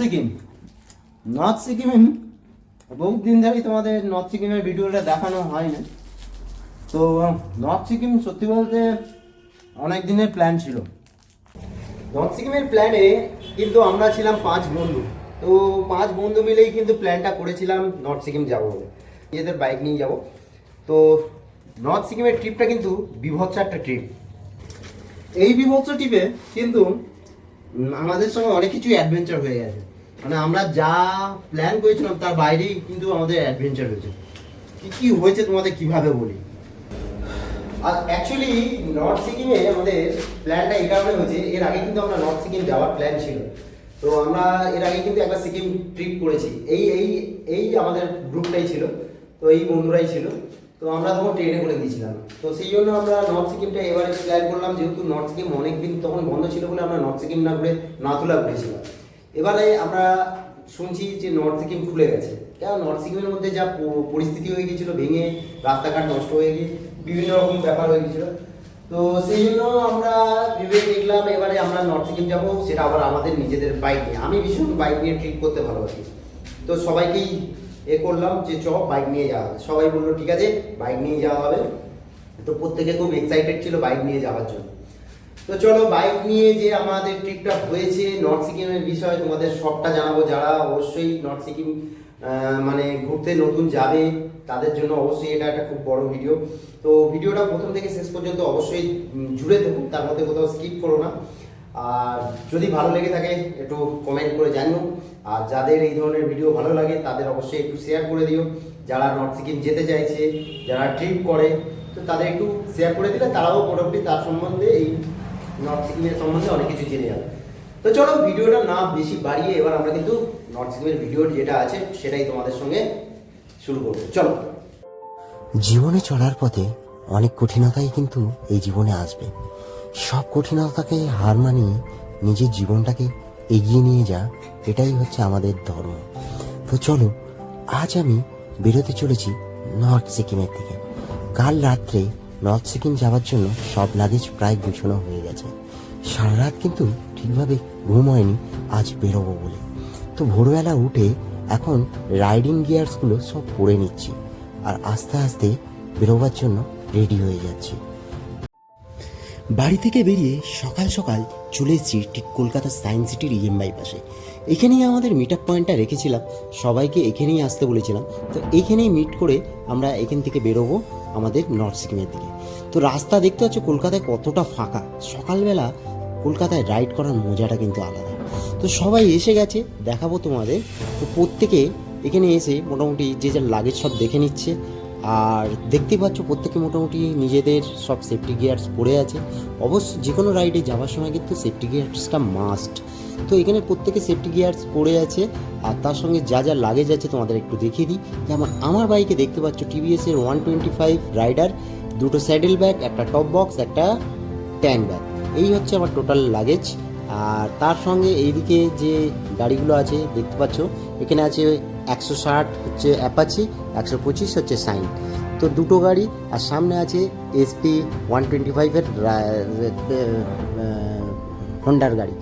Sikkim. North সিকিমে বহু দিন ধরেই তোমাদের নর্থ সিকিমের ভিডিওটা দেখানো হয় না। তো নর্থ সিকিম সত্যি বলতে অনেক দিনের প্ল্যান ছিল। নর্থ সিকিমের প্ল্যানে কিন্তু আমরা ছিলাম পাঁচ বন্ধু। তো পাঁচ বন্ধু মিলেই কিন্তু প্ল্যানটা করেছিলাম নর্থ সিকিম যাব বলে। নিজেদের বাইক নিয়ে যাব। তো নর্থ সিকিমের ট্রিপটা কিন্তু বিভৎস একটা ট্রিপ এই বিভৎস ট্রিপে কিন্তু আমাদের সঙ্গে অনেক কিছু অ্যাডভেঞ্চার হয়ে গেছে। মানে আমরা যা প্ল্যান করেছিলাম তার বাইরেই কিন্তু আমাদের অ্যাডভেঞ্চার হয়েছে। কি কি হয়েছে তোমাদের কীভাবে বলি? আর অ্যাকচুয়ালি নর্থ সিকিমে আমাদের প্ল্যানটা এই কারণে হয়েছে, এর আগে কিন্তু আমরা নর্থ সিকিম যাওয়ার প্ল্যান ছিল। তো আমরা এর আগে কিন্তু একবার সিকিম ট্রিপ করেছি। এই এই এই আমাদের গ্রুপটাই ছিল, তো এই বন্ধুরাই ছিল। তো আমরা তখন ট্রেনে করে গিয়েছিলাম। তো সেই জন্য আমরা নর্থ সিকিমটা এবারে প্ল্যান করলাম, যেহেতু নর্থ সিকিম অনেক দিন তখন বন্ধ ছিল বলে আমরা নর্থ সিকিম না ঘুরে নাথুলা ঘুরেছিলাম। এবারে আমরা শুনছি যে নর্থ সিকিম খুলে গেছে। কেন? নর্থ সিকিমের মধ্যে যা পরিস্থিতি হয়ে গিয়েছিল, ভেঙে রাস্তাঘাট নষ্ট হয়ে গিয়ে বিভিন্ন রকম ব্যাপার হয়ে গিয়েছিল। তো সেই জন্য আমরা ভেবে দেখলাম, এবারে আমরা নর্থ সিকিম যাব, সেটা আবার আমাদের নিজেদের বাইক নিয়ে। আমি ভীষণ বাইক নিয়ে ট্রিপ করতে ভালোবাসি। তো সবাইকেই এ করলাম যে, চ বাইক নিয়ে যাওয়া হবে। সবাই বলল, ঠিক আছে বাইক নিয়ে যাওয়া হবে। তো প্রত্যেকে খুব এক্সাইটেড ছিল বাইক নিয়ে যাওয়ার জন্য। তো চলো বাইক নিয়ে যে আমাদের ট্রিপটা হয়েছে নর্থ সিকিমের বিষয়ে তোমাদের সবটা জানাব। যারা অবশ্যই নর্থ সিকিম মানে ঘুরতে নতুন যাবে, তাদের জন্য অবশ্যই এটা একটা খুব বড় ভিডিও তো ভিডিওটা প্রথম থেকে শেষ পর্যন্ত অবশ্যই জুড়ে দেবো তার মধ্যে কোথাও স্কিপ করো না। আর যদি ভালো লেগে থাকে, একটু কমেন্ট করে জানিও। আর যাদের এই ধরনের ভিডিও ভালো লাগে, তাদের অবশ্যই একটু শেয়ার করে দিও। যারা নর্থ সিকিম যেতে চাইছে, যারা ট্রিপ করে, তো তাদের একটু শেয়ার করে দিলে তারাও মোটামুটি তার সম্বন্ধে এই নর্থ সিকিমের সম্বন্ধে অনেক কিছু জেনে যাবে। তো চলো ভিডিওটা না বেশি বাড়িয়ে এবার আমরা কিন্তু নর্থ সিকিমের ভিডিও যেটা আছে সেটাই তোমাদের সঙ্গে শুরু করব। চলো। জীবনে চলার পথে অনেক কঠিনতাই কিন্তু এই জীবনে আসবে। সব কঠিনতাকে হার মানিয়ে নিজের জীবনটাকে এগিয়ে নিয়ে যা, এটাই হচ্ছে আমাদের ধর্ম। তো চলো, আজ আমি বেরোতে চলেছি নর্থ সিকিমের দিকে। কাল রাত্রে নর্থ সিকিম যাওয়ার জন্য সব লাগেজ প্রায় গুছানো হয়ে গেছে। সারা রাত কিন্তু ঠিকভাবে ঘুম হয়নি আজ বেরোবো বলে। তো ভোরবেলা উঠে এখন রাইডিং গিয়ার্সগুলো সব পরে নিচ্ছি আর আস্তে আস্তে বেরোবার জন্য রেডি হয়ে যাচ্ছি। বাড়ি থেকে বেরিয়ে সকাল সকাল চলে এসেছি ঠিক কলকাতার সায়েন্স সিটির ইএমআই পাশে। এখানেই আমাদের মিট আপ পয়েন্টটা রেখেছিলাম, সবাইকে এখানেই আসতে বলেছিলাম। তো এখানেই মিট করে আমরা এখান থেকে বেরোবো। আমাদের নর্থ সিকিমের দিকে। তো রাস্তা দেখতে পাচ্ছ কলকাতায় কতটা ফাঁকা। সকালবেলা কলকাতায় রাইড করার মজাটা কিন্তু আলাদা। তো সবাই এসে গেছে, দেখাবো তোমাদের। তো প্রত্যেকে এখানে এসে মোটামুটি যে যার লাগেজ সব দেখে নিচ্ছে। আর দেখতেই পাচ্ছ প্রত্যেকে মোটামুটি নিজেদের সব সেফটি গিয়ার্স পরে আছে। অবশ্য যে কোনো রাইডে যাওয়ার সময় কিন্তু সেফটি গিয়ার্সটা মাস্ট তো এখানে প্রত্যেকে সেফটি গিয়ার্স পড়ে আছে, আর তার সঙ্গে যা যা লাগেজ আছে তোমাদের একটু দেখিয়ে দিই। যেমন আমার বাইকে দেখতে পাচ্ছ টিভিএসের ওয়ান টোয়েন্টি ফাইভ রাইডার দুটো স্যাডেল ব্যাগ একটা টপ বক্স একটা ট্যাঙ্ক ব্যাগ এই হচ্ছে আমার টোটাল লাগেজ আর তার সঙ্গে এইদিকে যে গাড়িগুলো আছে, দেখতে পাচ্ছ, এখানে আছে একশো ষাট হচ্ছে অ্যাপাচি একশো পঁচিশ হচ্ছে সাইন তো দুটো গাড়ি, আর সামনে আছে এসপি ওয়ান টোয়েন্টি ফাইভের হন্ডার গাড়ি।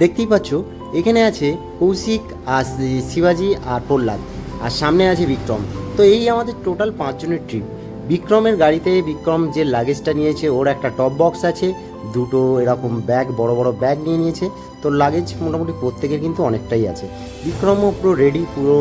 দেখতেই পাচ্ছ, এখানে আছে কৌশিক আর শিবাজি আর প্রহ্লাদ, আর সামনে আছে বিক্রম। তো এই আমাদের টোটাল পাঁচজনের ট্রিপ বিক্রমের গাড়িতে বিক্রম যে লাগেজটা নিয়েছে, ওর একটা টপ বক্স আছে, দুটো এরকম ব্যাগ বড় বড় ব্যাগ নিয়ে নিয়েছে। তো লাগেজ মোটামুটি প্রত্যেকের কিন্তু অনেকটাই আছে। বিক্রমও পুরো রেডি পুরো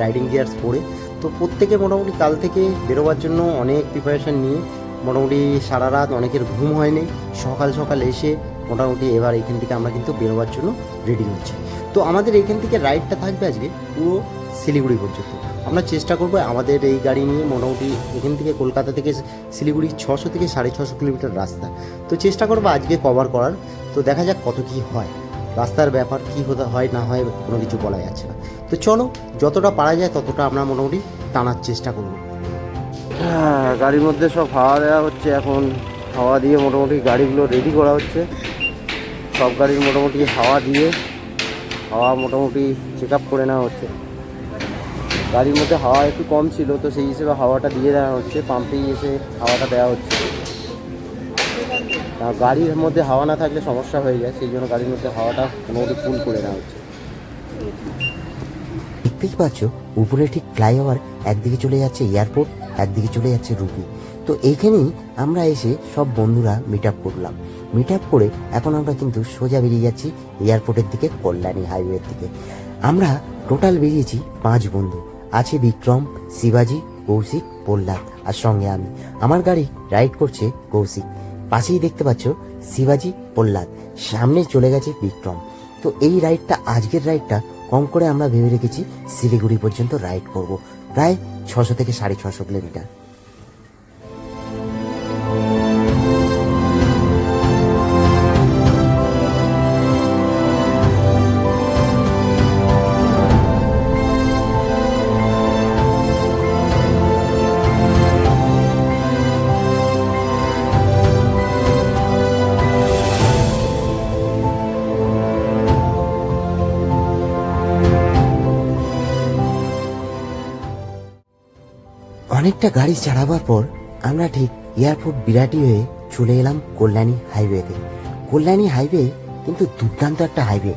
রাইডিং গিয়ার্স পরে। তো প্রত্যেকে মোটামুটি কাল থেকে বেরোবার জন্য অনেক প্রিপারেশান নিয়ে, মোটামুটি সারা রাত অনেকের ঘুম হয়নি। সকাল সকাল এসে মোটামুটি এবার এখান থেকে আমরা কিন্তু বেরোবার জন্য রেডি হচ্ছি। তো আমাদের এখান থেকে রাইডটা থাকবে আজকে পুরো শিলিগুড়ি পর্যন্ত। আমরা চেষ্টা করব আমাদের এই গাড়ি নিয়ে মোটামুটি এখান থেকে কলকাতা থেকে শিলিগুড়ি ছশো থেকে সাড়ে ছশো কিলোমিটার রাস্তা। তো চেষ্টা করব আজকে কভার করার। তো দেখা যাক কত কি হয়। রাস্তার ব্যাপার কি হতে হয়, না হয় কোনো কিছু বলা যাচ্ছে না। তো চলো, যতটা পারা যায় ততটা আমরা মোটামুটি টানার চেষ্টা করব। হ্যাঁ গাড়ির মধ্যে সব হাওয়া দেওয়া হচ্ছে এখন। হাওয়া দিয়ে মোটামুটি গাড়িগুলো রেডি করা হচ্ছে। সব গাড়ির মোটামুটি হাওয়া দিয়ে হাওয়া মোটামুটি চেক করে নেওয়া হচ্ছে। গাড়ির মধ্যে হাওয়া একটু কম ছিল, তো সেই হিসেবে হাওয়াটা দিয়ে দেওয়া হচ্ছে পাম্পেই এসে হাওয়াটা দেওয়া হচ্ছে। গাড়ির মধ্যে হাওয়া না থাকলে সমস্যা হয়ে যায়, সেই জন্য গাড়ির মধ্যে হাওয়াটা মোটামুটি ফুল করে নেওয়া হচ্ছে। দেখতেই পাচ্ছ, উপরে ঠিক ফ্লাইওভার একদিকে চলে যাচ্ছে এয়ারপোর্ট, একদিকে চলে যাচ্ছে রুপি। তো এইখানেই আমরা এসে সব বন্ধুরা মিট আপ করলাম। মিট আপ করে এখন আমরা কিন্তু সোজা বেরিয়ে যাচ্ছি এয়ারপোর্টের দিকে, কল্যাণী হাইওয়ের দিকে। আমরা টোটাল বেরিয়েছি পাঁচ বন্ধু। আছে বিক্রম, শিবাজি, কৌশিক, প্রহ্লাদ আর সঙ্গে আমি। আমার গাড়ি রাইড করছে কৌশিক। পাশেই দেখতে পাচ্ছ, শিবাজি, প্রহ্লাদ। সামনে চলে গেছে বিক্রম। তো এই রাইডটা আজকের রাইডটা কম করে আমরা ভেবে রেখেছি শিলিগুড়ি পর্যন্ত রাইড করব। প্রায় ছশো থেকে সাড়ে ছশো কিলোমিটার। অনেকটা গাড়ি চালাবার পর আমরা ঠিক এয়ারপোর্ট বিরাটি হয়ে চলে এলাম কল্যাণী হাইওয়েতে। কল্যাণী হাইওয়ে কিন্তু দুর্দান্ত একটা হাইওয়ে।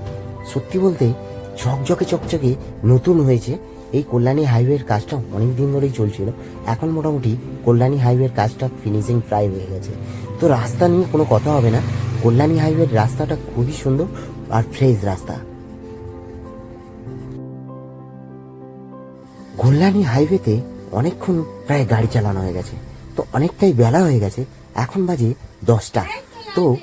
সত্যি বলতে ঝকঝকে চকচকে নতুন হয়েছে। এই কল্যাণী হাইওয়ের কাজটা অনেক দিন ধরেই চলছিল। এখন মোটামুটি কল্যাণী হাইওয়ের কাজটা ফিনিশিং প্রায় হয়ে গেছে। তো রাস্তা নিয়ে কোনো কথা হবে না। কল্যাণী হাইওয়ের রাস্তাটা খুবই সুন্দর আর ফ্রেশ রাস্তা। কল্যাণী হাইওয়েতে অনেকক্ষণ প্রায় গাড়ি চালানো হয়ে গেছে। তো অনেকটাই বেলা হয়ে গেছে, এখন বাজে দশটা। তো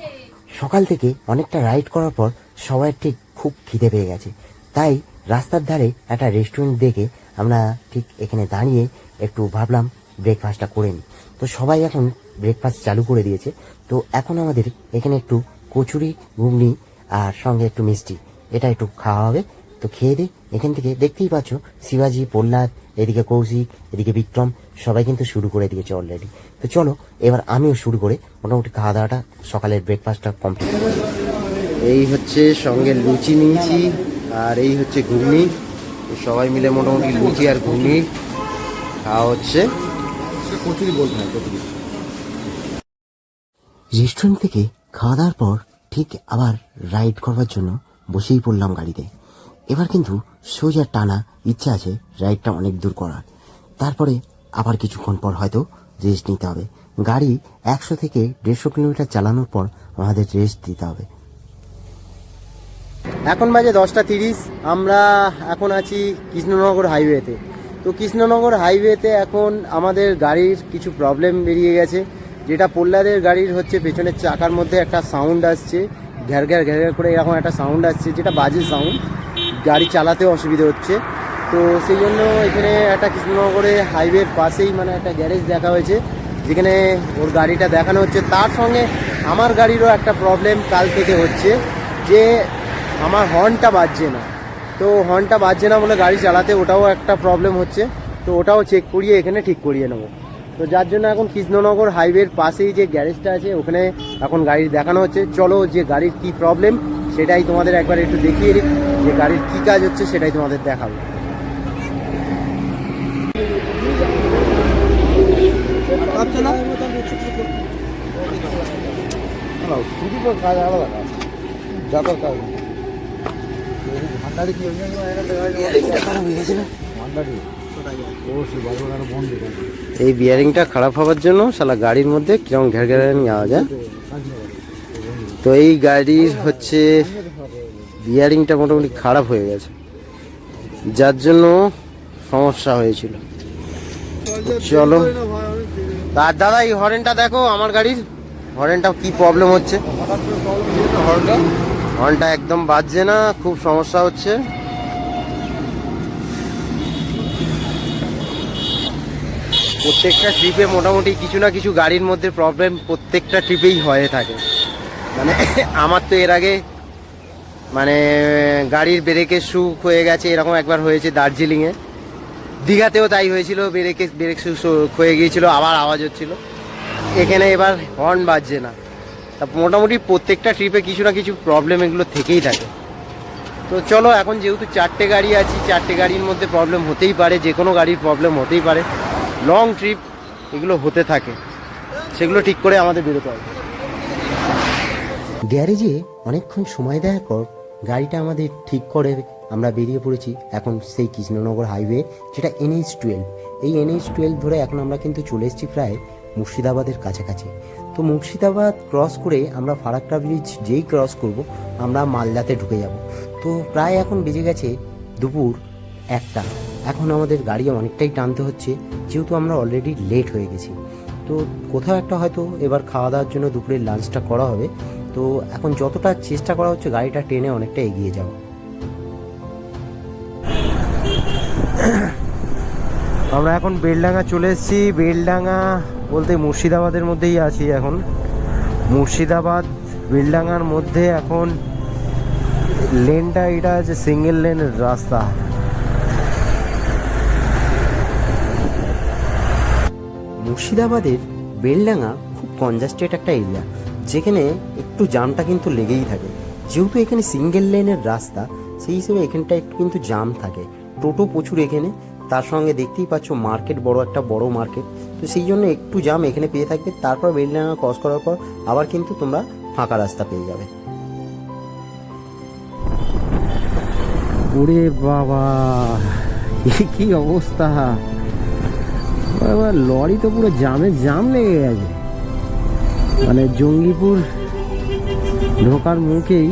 সকাল থেকে অনেকটা রাইড করার পর সবাই ঠিক খুব খিদে পেয়ে গেছে। তাই রাস্তার ধারে একটা রেস্টুরেন্ট দেখে আমরা ঠিক এখানে দাঁড়িয়ে একটু ভাবলাম ব্রেকফাস্টটা করে নিই। তো সবাই এখন ব্রেকফাস্ট চালু করে দিয়েছে। তো এখন আমাদের এখানে একটু কচুরি, ঘুগনি আর সঙ্গে একটু মিষ্টি। এটা একটু খাওয়া হবে। তো খেয়ে দে এখান থেকে দেখতেই পাচ্ছ, শিবাজি, প্রহ্লাদ এদিকে কৌশিক এদিকে বিক্রম সবাই কিন্তু শুরু করে দিয়েছে অলরেডি তো চলো এবার আমিও শুরু করে। মোটামুটি খাওয়া দাওয়াটা সকালের ব্রেকফাস্টটা কমপ্লিট এই হচ্ছে সঙ্গে লুচি নিয়েছি আর এই হচ্ছে ঘুগনি। সবাই মিলে মোটামুটি লুচি আর ঘুগনি খাওয়া হচ্ছে। কচুরি বলতে হয় কচুরি। রেস্টুরেন্ট থেকে খাওয়া দাওয়ার পর ঠিক আবার রাইড করবার জন্য বসেই পড়লাম গাড়িতে। এবার কিন্তু সোজা টানা ইচ্ছা আছে রাইডটা অনেক দূর করার। তারপরে আবার কিছুক্ষণ পর হয়তো রেস্ট নিতে হবে। গাড়ি একশো থেকে দেড়শো কিলোমিটার চালানোর পর আমাদের রেস্ট দিতে হবে। এখন বাজে দশটা তিরিশ। আমরা এখন আছি কৃষ্ণনগর হাইওয়েতে। তো কৃষ্ণনগর হাইওয়েতে এখন আমাদের গাড়ির কিছু প্রবলেম বেরিয়ে গেছে। যেটা পোল্লাদের গাড়ির হচ্ছে পেছনের চাকার মধ্যে একটা সাউন্ড আসছে। ঘ্যার ঘ্যার ঘ্যার ঘ্যার করে এরকম একটা সাউন্ড আসছে, যেটা বাজে সাউন্ড। গাড়ি চালাতেও অসুবিধা হচ্ছে। তো সেই জন্য এখানে একটা কৃষ্ণনগরে হাইওয়ের পাশেই মানে একটা গ্যারেজ দেখা হয়েছে, যেখানে ওর গাড়িটা দেখানো হচ্ছে। তার সঙ্গে আমার গাড়িরও একটা প্রবলেম কাল থেকে হচ্ছে যে আমার হর্নটা বাজছে না। তো হর্নটা বাজছে না বলে গাড়ি চালাতে ওটাও একটা প্রবলেম হচ্ছে। তো ওটাও চেক করিয়ে এখানে ঠিক করিয়ে নেব। তো যার জন্য এখন কৃষ্ণনগর হাইওয়ের পাশেই যে গ্যারেজটা আছে, ওখানে এখন গাড়ি দেখানো হচ্ছে। চলো যে গাড়ির কি প্রবলেম সেটাই তোমাদের একবার একটু দেখিয়ে দিই যে গাড়ির কি কাজ হচ্ছে সেটাই তোমাদের দেখাবো। কাজ আলাদা কাজ যত কাজ। ভান্ডারি কি ভান্ডারি? এই বিয়ারিংটা খারাপ হওয়ার জন্য শালা গাড়ির মধ্যে কীরকম ঘের ঘেরানি আওয়াজ হয়? তো এই গাড়ির হচ্ছে বিয়ারিংটা মোটামুটি খারাপ হয়ে গেছে। যার জন্য সমস্যা হয়েছিল। চলো। আর দাদা, এই হরেনটা দেখো, আমার গাড়ির। হরেনটা কি প্রবলেম হচ্ছে? হর্নটা একদম বাজছে না, খুব সমস্যা হচ্ছে। প্রত্যেকটা ট্রিপে মোটামুটি কিছু না কিছু গাড়ির মধ্যে প্রবলেম প্রত্যেকটা ট্রিপেই হয়ে থাকে। মানে আমার তো এর আগে মানে গাড়ির ব্রেকের শু হয়ে গেছে, এরকম একবার হয়েছে দার্জিলিংয়ে। দীঘাতেও তাই হয়েছিল, ব্রেকে, ব্রেক শু ক্ষয়ে গিয়েছিল, আবার আওয়াজ হচ্ছিল। এখানে এবার হর্ন বাজছে না। তা মোটামুটি প্রত্যেকটা ট্রিপে কিছু না কিছু প্রবলেম এগুলো থেকেই থাকে। তো চলো, এখন যেহেতু চারটে গাড়ি আছি, চারটে গাড়ির মধ্যে প্রবলেম হতেই পারে যে কোনো গাড়ির প্রবলেম হতেই পারে। লং ট্রিপ এগুলো হতে থাকে। সেগুলো ঠিক করে আমাদের বেরোতে হবে। গ্যারেজে অনেকক্ষণ সময় দেওয়ার পর গাড়িটা আমাদের ঠিক করে আমরা বেরিয়ে পড়েছি এখন সেই কৃষ্ণনগর হাইওয়ে, যেটা এনএইচ টুয়েলভ এই এনএইচ টুয়েলভ ধরে এখন আমরা কিন্তু চলে এসেছি প্রায় মুর্শিদাবাদের কাছাকাছি। তো মুর্শিদাবাদ ক্রস করে আমরা ফারাক্কা ব্রিজ যেই ক্রস করব, আমরা মালদাতে ঢুকে যাব। তো প্রায় এখন বেজে গেছে দুপুর একটা। এখন আমাদের গাড়ি অনেকটাই টানতে হচ্ছে, যেহেতু আমরা অলরেডি লেট হয়ে গেছি। তো কোথাও একটা হয়তো এবার খাওয়া দাওয়ার জন্য দুপুরের লাঞ্চটা করা হবে। তো এখন যতটা চেষ্টা করা হচ্ছে গাড়িটা টেনে অনেকটা এগিয়ে যাওয়া আমরা এখন বেলডাঙ্গা চলে এসেছি। বেলডাঙ্গা বলতে মুর্শিদাবাদের মধ্যেই আছি এখন। মুর্শিদাবাদ বেলডাঙ্গার মধ্যে এখন লেনটা এটা আছে সিঙ্গেল লেনের রাস্তা। মুর্শিদাবাদের বেলডাঙ্গা খুব কনজাস্টেড একটা এরিয়া যেখানে একটু জামটা কিন্তু লেগেই থাকে। যেহেতু এখানে সিঙ্গেল লেনের রাস্তা, সেই হিসেবে এখানটা একটু কিন্তু জাম থাকে। টোটো প্রচুর এখানে, তার সঙ্গে দেখতেই পাচ্ছ মার্কেট বড় একটা বড় মার্কেট তো সেই জন্য একটু জাম এখানে পেয়ে থাকবে, তারপর বেলডাঙ্গা ক্রস করার পর আবার কিন্তু তোমরা ফাঁকা রাস্তা পেয়ে যাবে। ওরে বাবা কি অবস্থা? লরি তো পুরো জামে জাম লেগে গেছে। মানে জঙ্গিপুর ঢোকার মুখেই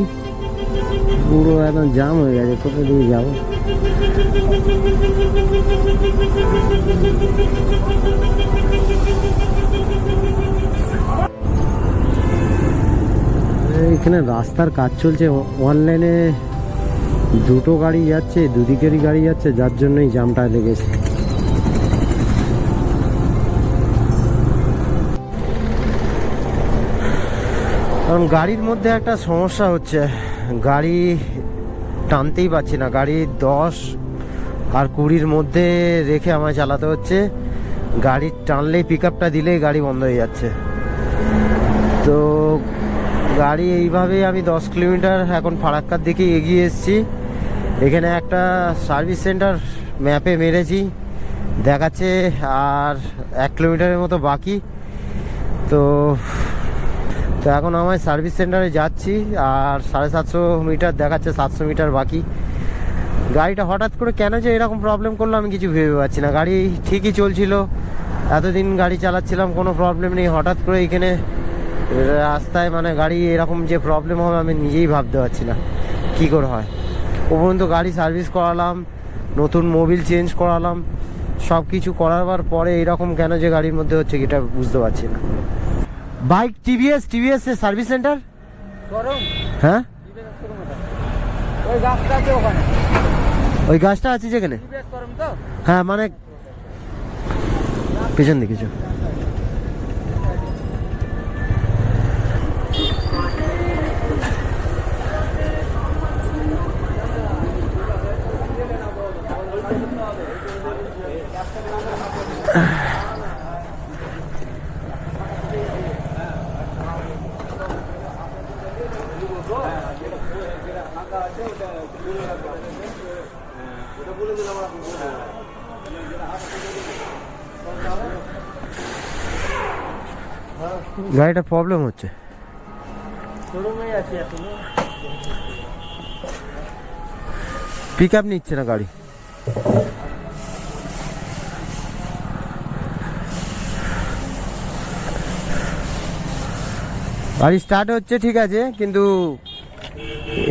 পুরো একদম জাম হয়ে গেছে। কোথায় দিয়ে যাব? এখানে রাস্তার কাজ চলছে। অনলাইনে দুটো গাড়ি যাচ্ছে, দুদিকেরই গাড়ি যাচ্ছে, যার জন্যই জামটা লেগেছে। কারণ গাড়ির মধ্যে একটা সমস্যা হচ্ছে। গাড়ি টানতেই পারছি না। গাড়ি দশ আর কুড়ির মধ্যে রেখে আমায় চালাতে হচ্ছে। গাড়ি টানলেই পিক আপটা দিলেই গাড়ি বন্ধ হয়ে যাচ্ছে। তো গাড়ি এইভাবেই আমি দশ কিলোমিটার এখন ফারাক্কার দিকে এগিয়ে এসেছি। এখানে একটা সার্ভিস সেন্টার ম্যাপে মেরেছি। দেখাচ্ছে আর এক কিলোমিটারের মতো বাকি। তো তো এখন আমার সার্ভিস সেন্টারে যাচ্ছি আর সাড়ে সাতশো মিটার দেখাচ্ছে, সাতশো মিটার বাকি। গাড়িটা হঠাৎ করে কেন যে এরকম প্রবলেম করল আমি কিছু ভেবে পাচ্ছি না। গাড়ি ঠিকই চলছিল, এতদিন গাড়ি চালাচ্ছিলাম, কোনো প্রবলেম নেই। হঠাৎ করে এখানে রাস্তায় মানে গাড়ি এরকম যে প্রবলেম হবে আমি নিজেই ভাবতে পারছি না, কী করে হয়। উপরন্ত গাড়ি সার্ভিস করালাম, নতুন মোবিল চেঞ্জ করালাম সব কিছু করাবার পরে এরকম কেন যে গাড়ির মধ্যে হচ্ছে এটা বুঝতে পারছি না। বাইক টিভিএস টিভিএস এর সার্ভিস সেন্টার? হ্যাঁ? ওই গাছটা আছে যেখানে? হ্যাঁ মানে পেছন দিকে চো গাড়িটা প্রবলেম হচ্ছে। পিক আপ নিচ্ছে না গাড়ি। গাড়ি স্টার্ট হচ্ছে ঠিক আছে কিন্তু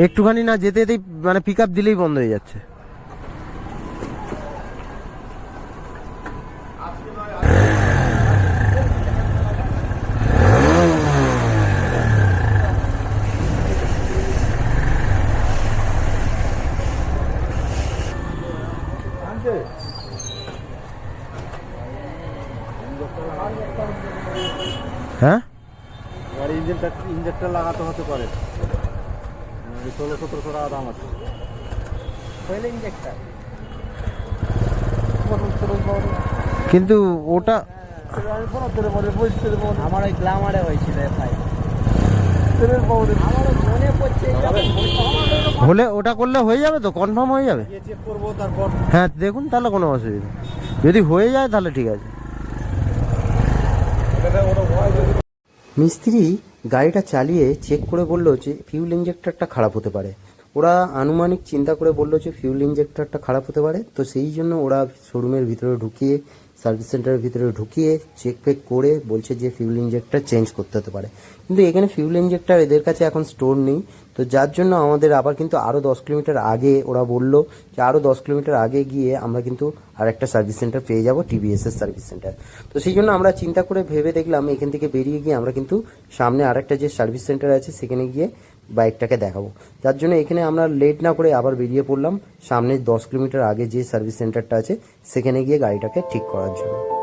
একটুখানি না যেতে যেতেই মানে পিক আপ দিলেই বন্ধ হয়ে যাচ্ছে হ্যাঁ ইঞ্জিনটা লাগাতে হতে পারে। ষোলো সতেরোশো টাকা দাম আছে। ইঞ্জেক্টার কিন্তু ওটা আমার ওই গ্লামারে হয়েছিল এফআই আমার মনে পড়ছে হলে ওটা করলে হয়ে যাবে তো কনফার্ম হয়ে যাবে। হ্যাঁ দেখুন তাহলে কোনো অসুবিধা নেই। যদি হয়ে যায় তাহলে ঠিক আছে। মিস্ত্রি গাড়িটা চালিয়ে চেক করে বলল যে ফিউল ইঞ্জেক্টরটা খারাপ হতে পারে। ওরা আনুমানিক চিন্তা করে বলল যে ফিউল ইঞ্জেক্টরটা খারাপ হতে পারে। তো সেই জন্য ওরা শোরুমের ভিতরে ঢুকিয়ে সার্ভিস সেন্টারের ভিতরে ঢুকিয়ে চেক ফেক করে বলছে যে ফিউল ইঞ্জেক্টর চেঞ্জ করতে হতে পারে। কিন্তু এখানে ফিউল ইঞ্জেক্টর এদের কাছে এখন স্টোর নেই। তো যার জন্য আমাদের আবার কিন্তু আরও দশ কিলোমিটার আগে ওরা বলল যে আরও দশ কিলোমিটার আগে গিয়ে আমরা কিন্তু আর একটা সার্ভিস সেন্টার পেয়ে যাব টিভিএস এর সার্ভিস সেন্টার। তো সেই জন্য আমরা চিন্তা করে ভেবে দেখলাম এখান থেকে বেরিয়ে গিয়ে আমরা কিন্তু সামনে আরেকটা যে সার্ভিস সেন্টার আছে সেখানে গিয়ে বাইকটাকে দেখাবো। যার জন্য এখানে আমরা লেট না করে আবার বেরিয়ে পড়লাম। সামনে দশ কিলোমিটার আগে যে সার্ভিস সেন্টারটা আছে, সেখানে গিয়ে গাড়িটাকে ঠিক করার জন্য।